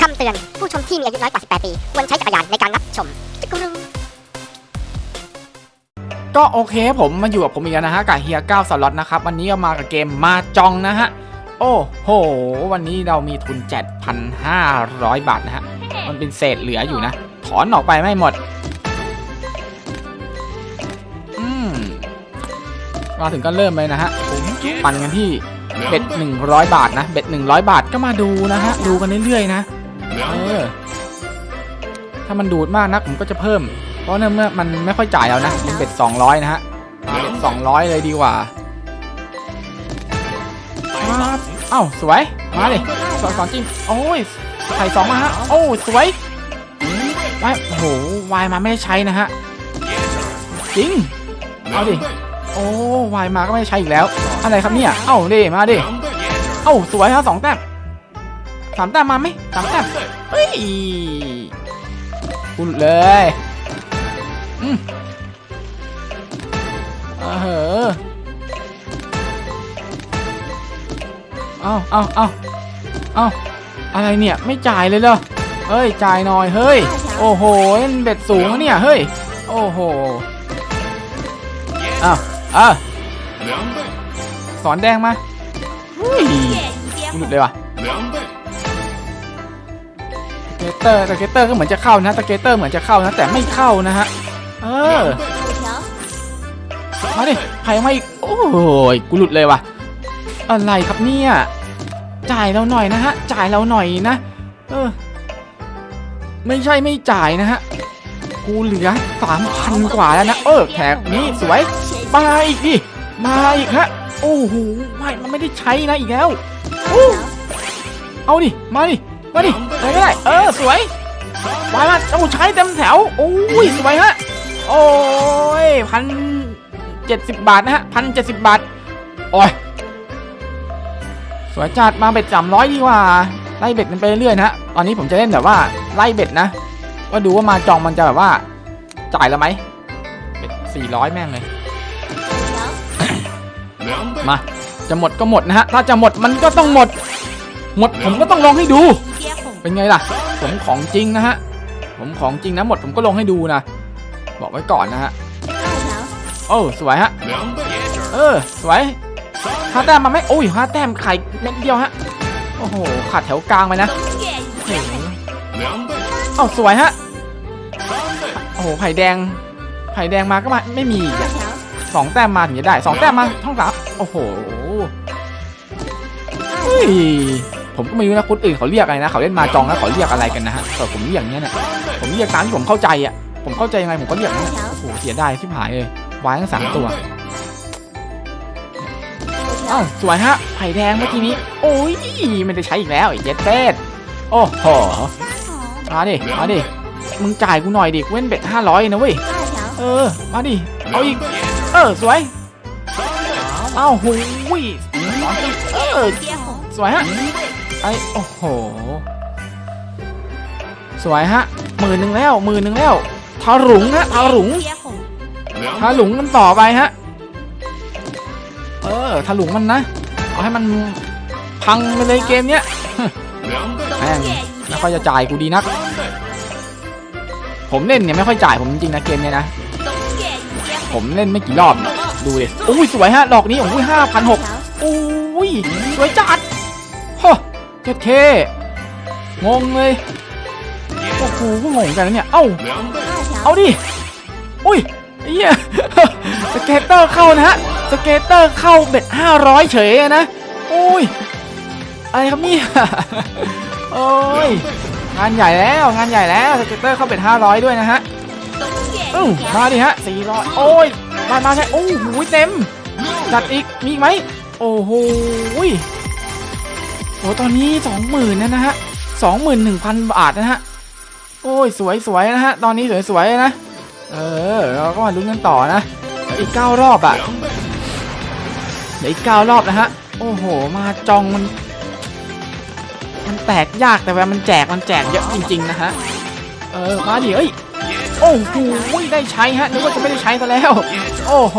คำเตือน ผู้ชมที่มีอายุน้อยกว่า 18 ปี ควรใช้จักรยานในการรับชมจิกกรูก็โอเคผมมาอยู่กับผมอีกแล้วนะฮะกับเฮีย9สล็อตนะครับวันนี้ก็มากับเกมมาจองนะฮะโอ้โห วันนี้เรามีทุน 7,500 บาทนะฮะมันเป็นเศษเหลืออยู่นะ ถอนออกไปไม่หมดอืมมาถึงก็เริ่มเลยนะฮะปั่นกันที่เบ็ด100 บาทนะเบ็ด100 บาทก็มาดูนะฮะดูกันเรื่อยๆนะ เออถ้ามันดูดมากนักผมก็จะเพิ่ม เพราะเนื่องเมื่อมันไม่ค่อยจ่ายแล้วนะเป็นเบ็ด200 นะฮะมาเบ็ด200 เลยดีกว่าครับเอ้าสวย มาดิสอนสอนจริงโอ้ยใส่สองมาฮะ โอ้สวยวายโอ้โหวายมาไม่ได้ใช้นะฮะ จริง เอาดิ โอ้วายมาก็ไม่ได้ใช้อีกแล้ว อะไรครับเนี่ย เอ้าดิ มาดิ เอ้าสวยฮะสองแต้ม สามแต้มมาไหมสามแต้มเฮ้ยคุณเลยอืมเออเหอะเอาเอาเอาเอาอะไรเนี่ยไม่จ่ายเลยเหรอเฮ้ยจ่ายหน่อยเฮ้ย โอ้โหนั่นเบ็ดสูงนะเนี่ยเฮ้ยโอ้โหอ้าวอะสอนแดงมาเฮ้ยหลุดเลยว่ะส เตอร์สเกตเตอร์ก็เหมือนจะเข้านะสเกตเตอร์เหมือนจะเข้านะแต่ไม่เข้านะฮะเออมาดิใครมาอีกโอ้ยกูหลุดเลยว่ะอะไรครับเนี่ยจ่ายเราหน่อยนะฮะจ่ายเราหน่อยนะเออไม่ใช่ไม่จ่ายนะฮะกูเหลือสามพันกว่าแล้วนะเออแถบนี้สวยมาอีกดิมาอีกฮะโอ้โหไม่มันไม่ได้ใช้นะอีกแล้วเอาดิมาดิ มาดิอะไรก็ได้เออสวยมามาเอาใช้เต็มแถวโอ้ยสวยฮะโอ้ยพันเจ็ดสิบบาทนะฮะพันเจ็ดสิบบาทโอ้ยสวยจัดมาเบ็ดสามร้อยดีกว่าไล่เบ็ดมันไปเรื่อยๆนะฮะตอนนี้ผมจะเล่นแบบว่าไล่เบ็ดนะว่าดูว่ามาจองมันจะแบบว่า จ่ายแล้วไหมเบ็ดสี่ร้อยแม่งเลยมาจะหมดก็หมดนะฮะถ้าจะหมดมันก็ต้องหมด หมดผมก็ต้องลองให้ดู เป็นไงล่ะ ผมของจริงนะฮะ ผมของจริงนะหมดผมก็ลงให้ดูนะ บอกไว้ก่อนนะฮะ โอ้สวยฮะ เออ สวยห้าแต้มมาไหมโอ้ยห้าแต้มไข่เม็ดเดียวฮะ โอ้โห ขาดแถวกลางไปนะเอ้าสวยฮะ โอ้โห ไผ่แดง ไผ่แดงมาก็มาไม่มีอีกอะสองแต้มมาถึงจะได้สองแต้มมาท่องสามโอ้โหเฮ้ย ผมก็ไม่รู้นะคนอื่นเขาเรียกอะไรนะเขาเล่นมาจองแล้วเขาเรียกอะไรกันนะฮะแต่ผมเรียกอย่างเนี้ยเนี่ยผมเรียกตามที่ผมเข้าใจอะผมเข้าใจยังไงผมก็เรียกนี้นโอ้โหเสียดายชิบหายเลยวายทั้งสามตัวอ้าสวยฮะไผ่แดงเมื่อกี้นี้ โอ้ยไม่ได้ใช้อีกแล้วเจ็ดเป็ดโอ้โหมาดิมาดิมึงจ่ายกูหน่อยดิเว้นเบ็ดห้าร้อยนะเว้ยเออมาดิเอาอีกเออสวยเอ้าหูยสองทีเออสวยฮะ ไอ้โอ้โห สวยฮะหมื่นหนึ่งแล้วหมื่นหนึ่งแล้วทารุงฮะทารุงทารุงกันต่อไปฮะ เออทารุงมันนะเอาให้มันพังไปเลยเกมเนี้ยแม่งไม่ค่อยจะจ่ายกูดีนัก ผมเล่นเนี่ยไม่ค่อยจ่ายผมจริงนะเกมเนี้ยนะ ผมเล่นไม่กี่รอบเนี่ยดูดิอุ้ยสวยฮะ ดอกนี้โอ้ยห้าพันหกอุ้ยสวยจัดะเท่เท่งงเลยโอ้โหก็งงกันนะเนี่ย เอ้า เอาดิ อุ้ยไอ้เหี้ยสเกตเตอร์เข้านะฮะ สเกตเตอร์เข้าเบ็ดห้าร้อยเฉยอะนะอุ้ย อะไรครับเนี่ยโอ้ย งานใหญ่แล้ว งานใหญ่แล้ว สเกตเตอร์เข้าเบ็ดห้าร้อยด้วยนะฮะอื้อมาดิฮะสี่ร้อยโอ้ย มามาใช่โอ้โหเต็ม จัดอีก มีอีกไหม โอ้โหย โอ้ตอนนี้สองหมื่นนะฮะสองหมื่นหนึ่งพันบาทนะฮะ โอ้ยสวยสวยนะฮะ ตอนนี้สวยสวยนะ เออ เราก็มาลุ้นกันต่อนะ อีกเก้ารอบอะเหลืออีกเก้ารอบนะฮะ โอ้โห มาจองมัน มันแตกยากแต่ว่ามันแจกมันแจกเยอะจริง ๆ นะฮะ เออ มาดิเอ้ย โอ้โหได้ใช้ฮะ นึกว่าจะไม่ได้ใช้ซะแล้ว โอ้โห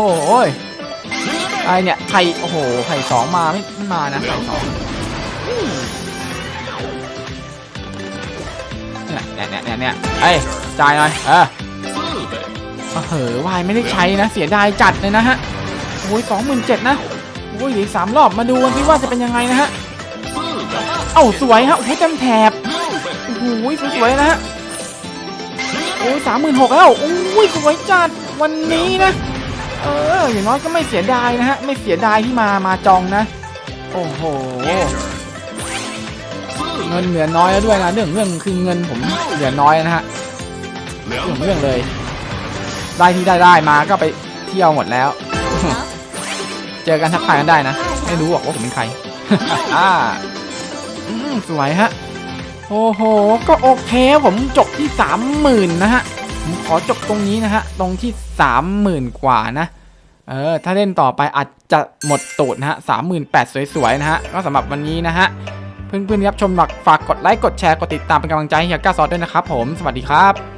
ไรเนี่ยไข่โอ้โหไข่สองมาไม่ไม่มานะไข่สอง เนี่ยเอ้ยจ่ายหน่อย เออเออเหอวายไม่ได้ใช้นะ เสียดายจัดเลยนะฮะ โอ้ยสองหมื่นเจ็ดนะโอ้ยเหลืออกสามรอบมาดูกันสิว่าจะเป็นยังไงนะฮะ เอ้าสวยฮะโอ้โหเต็มแถบโอ้โหสวยๆนะฮะโอ้ยสามหมื่นหกแล้วโอ้ยสวยจัดวันนี้นะ เอออย่างน้อยก็ไม่เสียดายนะฮะ ไม่เสียดายที่มามาจองนะ โอ้โห เงินเหลือน้อยแล้วด้วยนะเรื่องเรื่องคือเงินผมเหลือน้อยนะฮะเรื่องเรื่องเลย ได้ที่ได้ได้มาก็ไปเที่ยวหมดแล้ว เจอกันทักทายกันได้นะ ไม่รู้หรอกว่าผมเป็นใครอ่าสวยฮะ โอ้โห ก็โอเคผมจบที่สามหมื่นนะฮะ ผมขอจบตรงนี้นะฮะ ตรงที่สามหมื่นกว่านะ เออ ถ้าเล่นต่อไปอาจจะหมดตูดนะฮะสามหมื่นแปดสวยๆนะฮะ ก็สำหรับวันนี้นะฮะ เพื่อนๆที่รับชมหลักฝากกดไลค์กดแชร์กดติดตามเป็นกำลังใจให้เฮียก้าซอสด้วยนะครับผมสวัสดีครับ